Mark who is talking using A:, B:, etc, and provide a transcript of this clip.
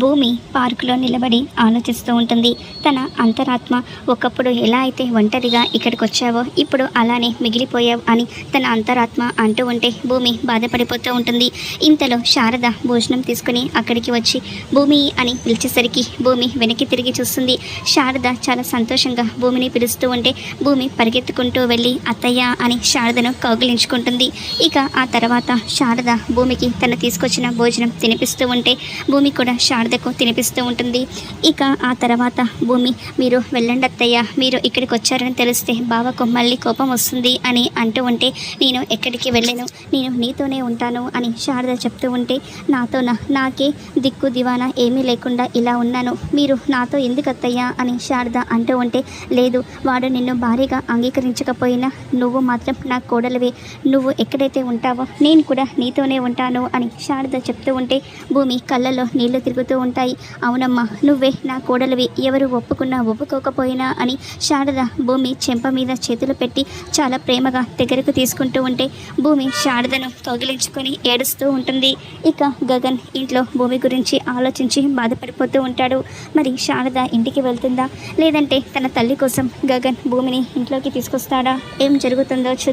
A: భూమి పార్కులో నిలబడి ఆలోచిస్తూ ఉంటుంది. తన అంతరాత్మ ఒకప్పుడు ఎలా అయితే ఒంటరిగా ఇక్కడికి వచ్చావో ఇప్పుడు అలానే మిగిలిపోయావు అని తన అంతరాత్మ అంటూ ఉంటే భూమి బాధపడిపోతూ ఉంటుంది. ఇంతలో శారద భోజనం తీసుకుని అక్కడికి వచ్చి భూమి అని పిలిచేసరికి భూమి వెనక్కి తిరిగి చూస్తుంది. శారద చాలా సంతోషంగా భూమిని పిలుస్తూ ఉంటే భూమి పరిగెత్తుకుంటూ వెళ్ళి అత్తయ్య అని శారదను కౌగిలించుకుంటుంది. ఇక ఆ తర్వాత శారద భూమికి తను తీసుకొచ్చిన భోజనం తినిపిస్తూ ఉంటే భూమి కూడా శారదకు తినిపిస్తూ ఉంటుంది. ఇక ఆ తర్వాత భూమి మీరు వెళ్ళండి అత్తయ్య. మీరు ఇక్కడికి వచ్చారని తెలిస్తే బావకు మళ్ళీ కోపం వస్తుంది అని అంటూ ఉంటే నేను ఎక్కడికి వెళ్ళను. నేను నీతోనే ఉంటాను అని శారద చెప్తూ ఉంటే నాతోన? నాకే దిక్కు దివానా ఏమీ లేకుండా ఇలా ఉన్నాను. మీరు నాతో ఎందుకు అత్తయ్య? అని శారద అంటూ ఉంటే లేదు వాడు నిన్ను భారీగా అంగీకరించకపోయినా నువ్వు మాత్రం నా కోడలివే. నువ్వు ఎక్కడైతే ఉంటావో నేను కూడా నీతోనే ఉంటాను అని శారద చెప్తూ ఉంటే భూమి కళ్ళలో నీళ్ళు తిరుగుతూ ఉంటాయి. అవునమ్మా నువ్వే నా కోడలివి. ఎవరు ఒప్పుకున్నా ఒప్పుకోకపోయినా అని శారద భూమి చెంప మీద చేతులు పెట్టి చాలా ప్రేమగా దగ్గరకు తీసుకుంటూ ఉంటే భూమి శారదను కౌగిలించుకొని ఏడుస్తూ ఉంటుంది. ఇక గగన్ ఇంట్లో భూమి గురించి ఆలోచించి బాధపడిపోతూ ఉంటాడు. మరి శారద ఇంటికి వెళ్తుందా? లేదంటే తన తల్లి కోసం గగన్ భూమిని ఇంట్లోకి తీసుకొస్తాడా? ఏం జరుగుతుందో చూద్దాం.